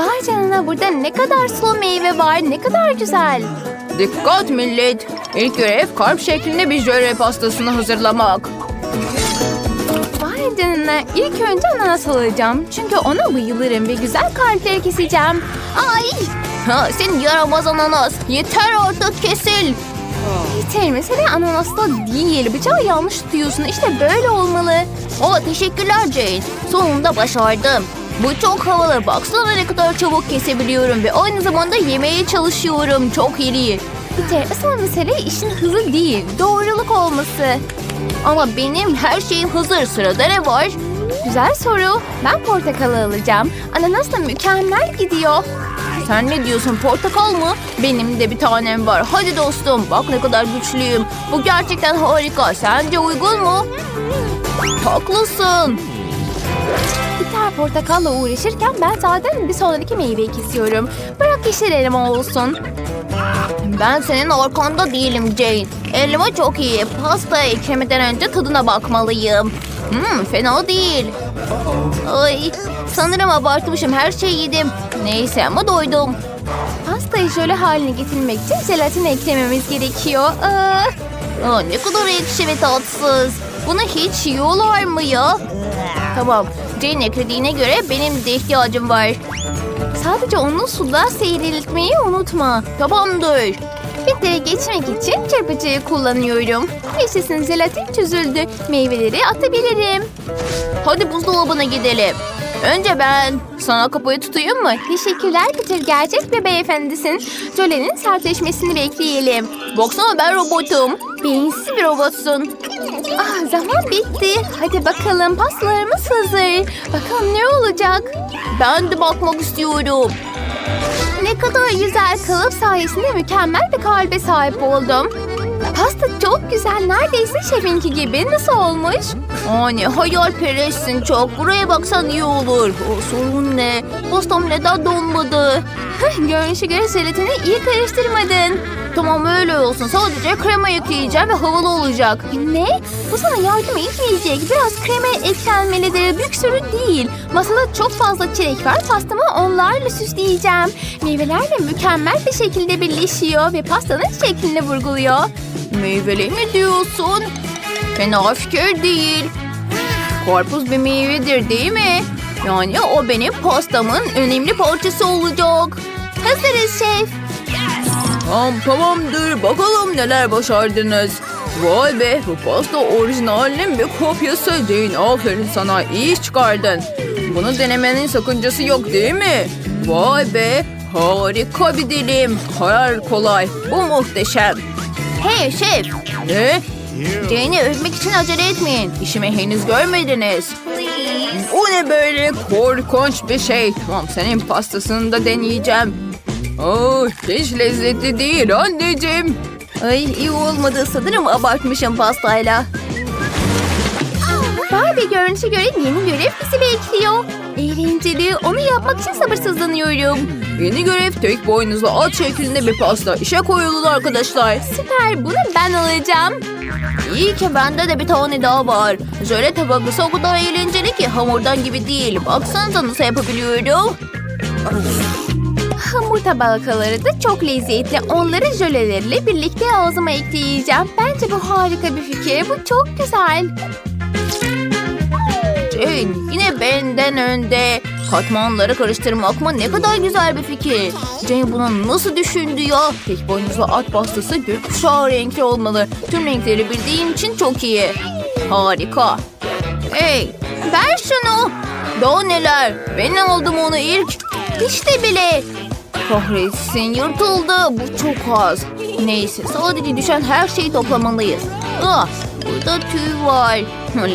Vay canına burada ne kadar sulu meyve var. Ne kadar güzel. Dikkat millet. İlk görev kalp şeklinde bir jöle pastasını hazırlamak. Vay canına. İlk önce ananas alacağım. Çünkü ona bayılırım ve güzel kalpleri keseceğim. Ay! Ha, sen yaramaz ananas. Yeter artık kesil. Yeter mesele ananasla değil. Bıçağı yanlış tutuyorsun. İşte böyle olmalı. O teşekkürler Jane. Sonunda başardım. Bu çok havalı. Baksana ne kadar çabuk kesebiliyorum ve aynı zamanda yemeye çalışıyorum. Çok iyi. Peter asıl mesele işin hızı değil. Doğruluk olması. Ama benim her şeyim hazır. Sırada ne var? Güzel soru. Ben portakalı alacağım. Ananas da mükemmel gidiyor. Sen ne diyorsun portakal mı? Benim de bir tanem var. Hadi dostum bak ne kadar güçlüyüm. Bu gerçekten harika. Sence uygun mu? Haklısın. Peter portakalla uğraşırken ben zaten bir sonraki meyveyi kesiyorum. Bırak yeşil elma olsun. Ben senin arkanda değilim Jane. Elma çok iyi. Pasta eklemeden önce tadına bakmalıyım. Hmm, fena değil. Ay, sanırım abartmışım. Her şeyi yedim. Neyse ama doydum. Pastayı jöle haline getirmek için jelatin eklememiz gerekiyor. Aa, Aa, ne kadar ekşi ve tatsız. Bunu hiç yiyorlar mı ya? Tamam. Jane eklediğine göre benim de ihtiyacım var. sadece onu suda seyriltmeyi unutma. Tamamdır. Filtreye geçmek için çırpıcıyı kullanıyorum. Yaşasın jelatin çözüldü. Meyveleri atabilirim. Hadi buzdolabına gidelim. Önce ben. Sana kapıyı tutayım mı? Teşekkürler Peter. Gerçek bir beyefendisin. Jölenin sertleşmesini bekleyelim. Baksana ben robotum. Beyinsiz bir robotsun. Ah zaman bitti. Hadi bakalım pastalarımız hazır. Bakalım ne olacak? Ben de bakmak istiyorum. Ne kadar güzel kalıp sayesinde mükemmel bir kalbe sahip oldum. Pasta çok güzel. Neredeyse şefinki gibi. Nasıl olmuş? Anne hayalperestsin çok. Buraya baksan iyi olur. O sorun ne? Pastam neden donmadı? Görünüşe göre jelatini iyi karıştırmadın. Tamam öyle olsun. Sadece krema ekleyeceğim ve havalı olacak. Ne? Bu sana yardım etmeyecek. Biraz krema eklenmelidir. Büyük sorun değil. Masada çok fazla çilek var. Pastamı onlarla süsleyeceğim. Meyveler de mükemmel bir şekilde birleşiyor ve pastanın şeklini vurguluyor. Meyveli mi diyorsun? Fena fikir değil. Karpuz bir meyvedir değil mi? Yani o benim pastamın önemli parçası olacak. Hazırız şef. Tamam tamamdır. Bakalım neler başardınız. Vay be bu pasta orijinalinin bir kopyası Jane. Aferin sana iyi iş çıkardın. Bunu denemenin sakıncası yok değil mi? Vay be harika bir dilim. Karar kolay. Bu muhteşem. Hey şef. Ne? Jane'i övmek için acele etmeyin. İşimi henüz görmediniz. O ne böyle korkunç bir şey. Tamam senin pastasını da deneyeceğim. Oh, hiç lezzetli değil anneciğim. Ay iyi olmadı sanırım abartmışım pastayla. Barbie görünüşe göre yeni görev bizi bekliyor. Eğlenceli. Onu yapmak için sabırsızlanıyorum. Yeni görev tek boynuzlu at şeklinde bir pasta. İşe koyulun arkadaşlar. Süper. Bunu ben alacağım. İyi ki bende de bir tane daha var. Jöle tabakası o kadar eğlenceli ki hamurdan gibi değil. Baksanıza nasıl yapabiliyorum. Hamur tabakaları da çok lezzetli. Onları jölelerle birlikte ağzıma ekleyeceğim. Bence bu harika bir fikir. Bu çok güzel. Jane yine benden önde. Katmanları karıştırmak mı ne kadar güzel bir fikir. Jane bunu nasıl düşündü ya? Tek boynuzlu at pastası gökkuşağı renkli olmalı. Tüm renkleri bildiğim için çok iyi. Harika. Hey ver şunu. Daha neler? Ben aldım onu ilk. İşte bile. Kahretsin yırtıldı. Bu çok az. Neyse sadece düşen her şeyi toplamalıyız. Ah, burada tüy var.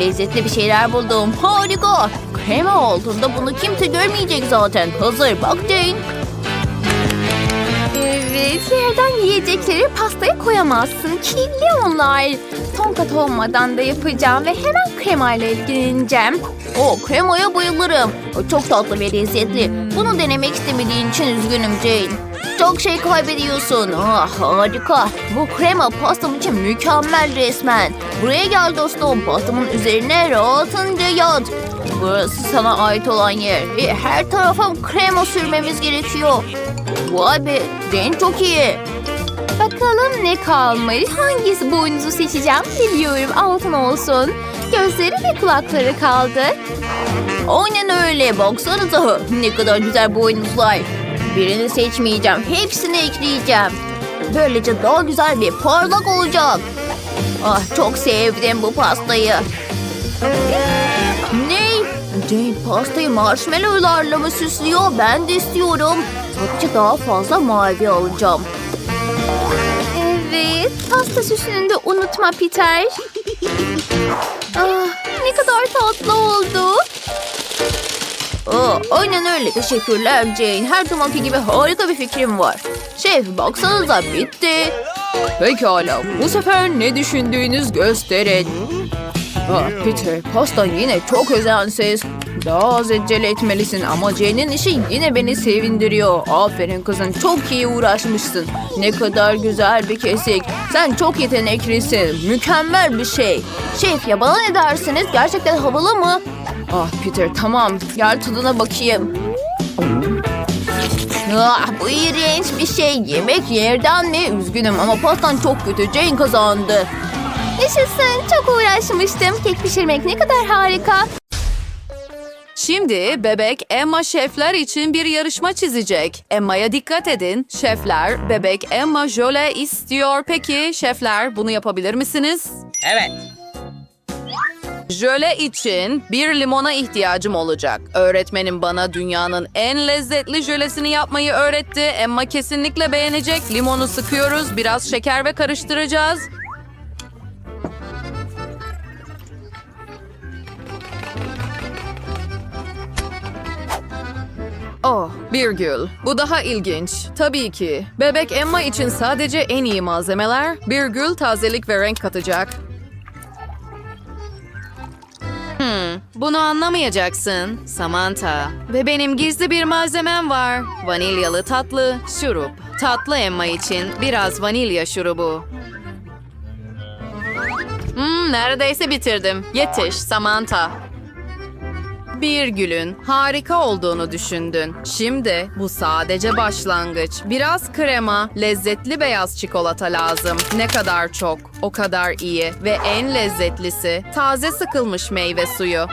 Lezzetli bir şeyler buldum. Harika. Krema altında bunu kimse görmeyecek zaten. Hazır bak Jane. Yerden yiyecekleri pastaya koyamazsın. Kirli onlar. Son kat olmadan da yapacağım ve hemen kremayla ilgileneceğim. O kremaya bayılırım. O çok tatlı ve lezzetli. Bunu denemek istemediğin için üzgünüm Jane. Çok şey kaybediyorsun. Ah harika. Bu krema pastam için mükemmel resmen. Buraya gel dostum. Pastamın üzerine rahatınca yat. Burası sana ait olan yer. Ve her tarafa krema sürmemiz gerekiyor. Vay be, Jane çok iyi. Bakalım ne kalmış? Hangisi boynuzu seçeceğim biliyorum. Altın olsun. Gözleri ve kulakları kaldı. Aynen öyle. Baksanıza. Ne kadar güzel boynuzlar. Birini seçmeyeceğim. Hepsini ekleyeceğim. Böylece daha güzel bir parlak olacak. Ah çok sevdim bu pastayı. Ne? Jane pastayı marshmallowlarla mı süslüyor? Ben de istiyorum. Sadece daha fazla mavi alacağım. Evet, pasta süsünü de unutma Peter. ah, ne kadar tatlı oldu. Aa, aynen öyle. Teşekkürler Jane. Her zamanki gibi harika bir fikrim var. Şef baksanıza bitti. Pekala, bu sefer ne düşündüğünüz gösterin. Ah, Peter, pastan yine çok özensiz. Daha az acele etmelisin ama Jane'in işi yine beni sevindiriyor. Aferin kızım, çok iyi uğraşmışsın. Ne kadar güzel bir kesik. Sen çok yeteneklisin. Mükemmel bir şey. Şef ya bana ne dersiniz? Gerçekten havalı mı? Ah Peter, tamam. Gel tadına bakayım. Ah, bu iğrenç bir şey. Yemek yerden mi? Üzgünüm ama pastan çok kötü. Jane kazandı. Yaşasın. Çok uğraşmıştım. Kek pişirmek ne kadar harika. Şimdi bebek Emma şefler için bir yarışma çizecek. Emma'ya dikkat edin. Şefler bebek Emma jöle istiyor. Peki şefler bunu yapabilir misiniz? Evet. Jöle için bir limona ihtiyacım olacak. Öğretmenim bana dünyanın en lezzetli jölesini yapmayı öğretti. Emma kesinlikle beğenecek. Limonu sıkıyoruz, biraz şeker ve karıştıracağız. Oh, bir gül. Bu daha ilginç. Tabii ki. Bebek Emma için sadece en iyi malzemeler. Bir gül tazelik ve renk katacak. Hmm, bunu anlamayacaksın Samantha. Ve benim gizli bir malzemem var. Vanilyalı tatlı şurup. Tatlı Emma için biraz vanilya şurubu. Hmm, neredeyse bitirdim. Yetiş Samantha. Bir gülün harika olduğunu düşündün. Şimdi bu sadece başlangıç. Biraz krema, lezzetli beyaz çikolata lazım. Ne kadar çok, o kadar iyi. Ve en lezzetlisi taze sıkılmış meyve suyu.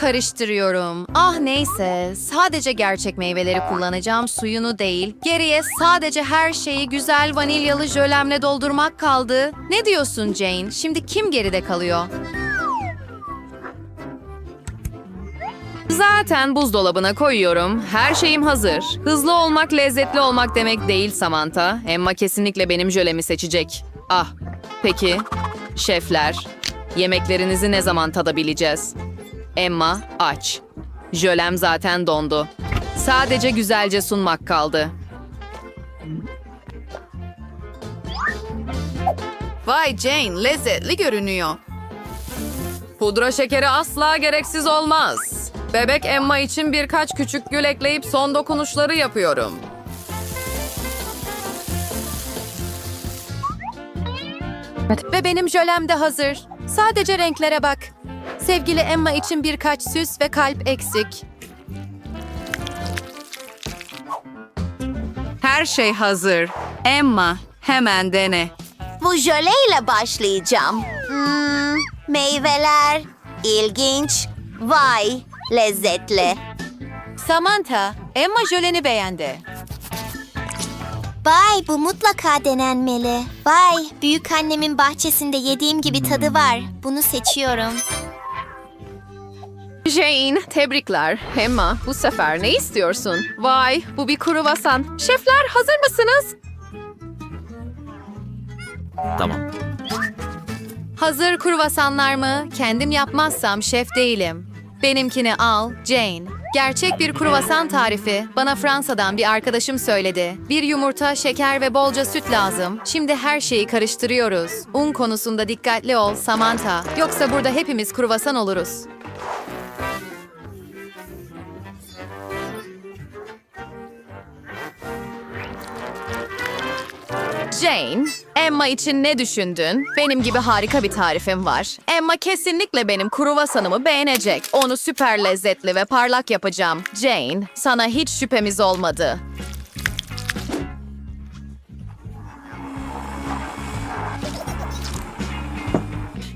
Karıştırıyorum. Ah neyse, sadece gerçek meyveleri kullanacağım, suyunu değil. Geriye sadece her şeyi güzel vanilyalı jölemle doldurmak kaldı. Ne diyorsun Jane? Şimdi kim geride kalıyor? Zaten buzdolabına koyuyorum. Her şeyim hazır. Hızlı olmak lezzetli olmak demek değil Samantha. Emma kesinlikle benim jölemi seçecek. Ah, peki. Şefler, yemeklerinizi ne zaman tadabileceğiz? Emma, aç. Jölem zaten dondu. Sadece güzelce sunmak kaldı. Vay Jane, lezzetli görünüyor. Pudra şekeri asla gereksiz olmaz. Bebek Emma için birkaç küçük gül ekleyip son dokunuşları yapıyorum. Ve benim jölem de hazır. Sadece renklere bak. Sevgili Emma için birkaç süs ve kalp eksik. Her şey hazır. Emma, hemen dene. Bu jöleyle başlayacağım. Hmm, meyveler, ilginç, vay, lezzetli. Samantha, Emma jöleni beğendi. Vay, bu mutlaka denenmeli. Vay, büyük annemin bahçesinde yediğim gibi tadı var. Bunu seçiyorum. Jane, tebrikler. Emma, bu sefer ne istiyorsun? Vay, bu bir kruvasan. Şefler hazır mısınız? Tamam. Hazır kruvasanlar mı? Kendim yapmazsam şef değilim. Benimkini al, Jane. Gerçek bir kruvasan tarifi. Bana Fransa'dan bir arkadaşım söyledi. Bir yumurta, şeker ve bolca süt lazım. Şimdi her şeyi karıştırıyoruz. Un konusunda dikkatli ol, Samantha. Yoksa burada hepimiz kruvasan oluruz. Jane, Emma için ne düşündün? Benim gibi harika bir tarifim var. Emma kesinlikle benim kruvasanımı beğenecek. Onu süper lezzetli ve parlak yapacağım. Jane, sana hiç şüphemiz olmadı.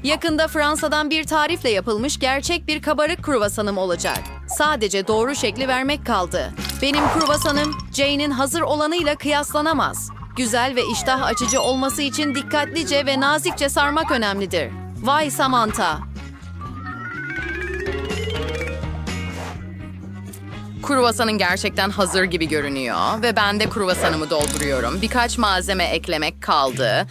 Yakında Fransa'dan bir tarifle yapılmış gerçek bir kabarık kruvasanım olacak. Sadece doğru şekli vermek kaldı. Benim kruvasanım Jane'in hazır olanıyla kıyaslanamaz. Güzel ve iştah açıcı olması için dikkatlice ve nazikçe sarmak önemlidir. Vay Samantha! Kruvasanın gerçekten hazır gibi görünüyor ve ben de kruvasanımı dolduruyorum. Birkaç malzeme eklemek kaldı.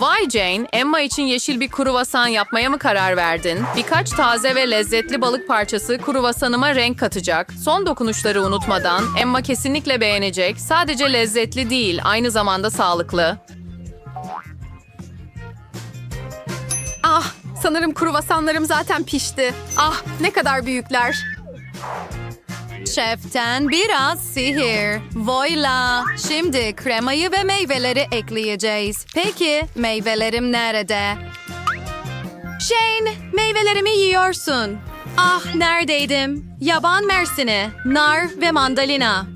Vay Jane, Emma için yeşil bir kruvasan yapmaya mı karar verdin? Birkaç taze ve lezzetli balık parçası kruvasanıma renk katacak. Son dokunuşları unutmadan Emma kesinlikle beğenecek. Sadece lezzetli değil, aynı zamanda sağlıklı. Ah, sanırım kruvasanlarım zaten pişti. Ah, ne kadar büyükler. Şeften biraz sihir. Voila. Şimdi kremayı ve meyveleri ekleyeceğiz. Peki meyvelerim nerede? Shane, meyvelerimi yiyorsun. Ah, neredeydim? Yaban mersini, nar ve mandalina.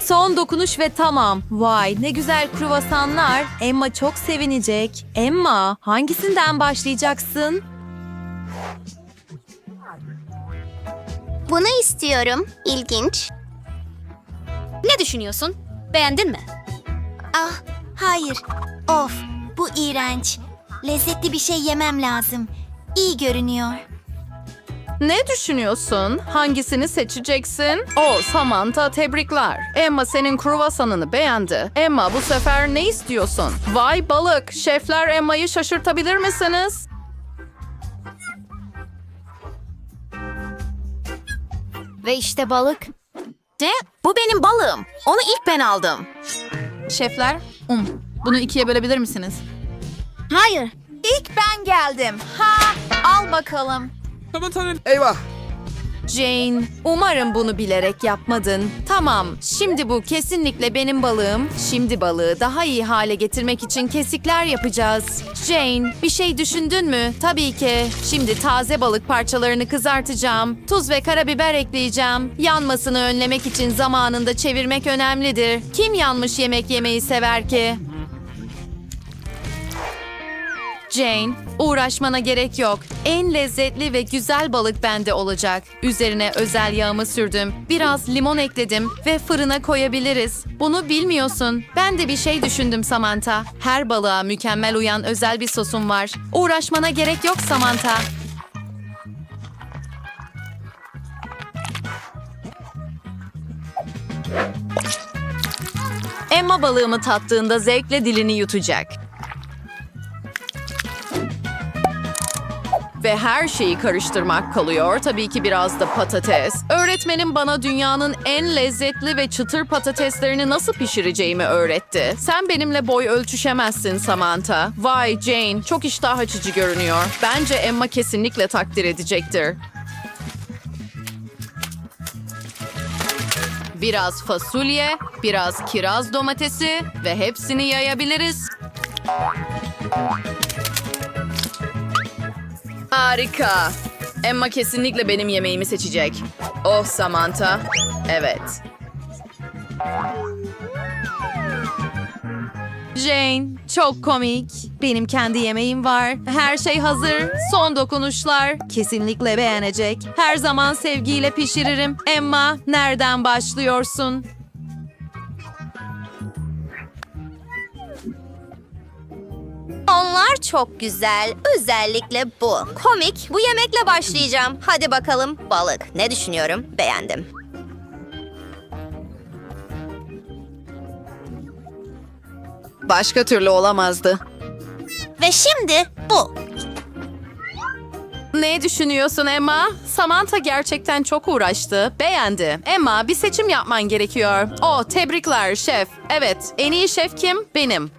Son dokunuş ve tamam. Vay ne güzel kruvasanlar. Emma çok sevinecek. Emma hangisinden başlayacaksın? Bunu istiyorum. İlginç. Ne düşünüyorsun? Beğendin mi? Ah, hayır. Of, bu iğrenç. Lezzetli bir şey yemem lazım. İyi görünüyor. Ne düşünüyorsun? Hangisini seçeceksin? O Samantha tebrikler. Emma senin kruvasanını beğendi. Emma bu sefer ne istiyorsun? Vay balık. Şefler Emma'yı şaşırtabilir misiniz? Ve işte balık. Ne? Bu benim balığım. Onu ilk ben aldım. Şefler, um, bunu ikiye bölebilir misiniz? Hayır. İlk ben geldim. Ha, al bakalım. Eyvah! Jane, umarım bunu bilerek yapmadın. Tamam, şimdi bu kesinlikle benim balığım. Şimdi balığı daha iyi hale getirmek için kesikler yapacağız. Jane, bir şey düşündün mü? Tabii ki. Şimdi taze balık parçalarını kızartacağım. Tuz ve karabiber ekleyeceğim. Yanmasını önlemek için zamanında çevirmek önemlidir. Kim yanmış yemek yemeyi sever ki? Jane, uğraşmana gerek yok. En lezzetli ve güzel balık bende olacak. Üzerine özel yağımı sürdüm. Biraz limon ekledim ve fırına koyabiliriz. Bunu bilmiyorsun. Ben de bir şey düşündüm Samantha. Her balığa mükemmel uyan özel bir sosum var. Uğraşmana gerek yok Samantha. Emma balığımı tattığında zevkle dilini yutacak. Ve her şeyi karıştırmak kalıyor. Tabii ki biraz da patates. Öğretmenim bana dünyanın en lezzetli ve çıtır patateslerini nasıl pişireceğimi öğretti. Sen benimle boy ölçüşemezsin Samantha. Vay Jane, çok iştah açıcı görünüyor. Bence Emma kesinlikle takdir edecektir. Biraz fasulye, biraz kiraz domatesi ve hepsini yayabiliriz. Harika. Emma kesinlikle benim yemeğimi seçecek. Oh Samantha. Evet. Jane, çok komik. Benim kendi yemeğim var. Her şey hazır. Son dokunuşlar. Kesinlikle beğenecek. Her zaman sevgiyle pişiririm. Emma, nereden başlıyorsun? Onlar çok güzel. Özellikle bu. Komik. Bu yemekle başlayacağım. Hadi bakalım. Balık. Ne düşünüyorum? Beğendim. Başka türlü olamazdı. Ve şimdi bu. Ne düşünüyorsun Emma? Samantha gerçekten çok uğraştı. Beğendi. Emma bir seçim yapman gerekiyor. Oh tebrikler şef. Evet en iyi şef kim? Benim.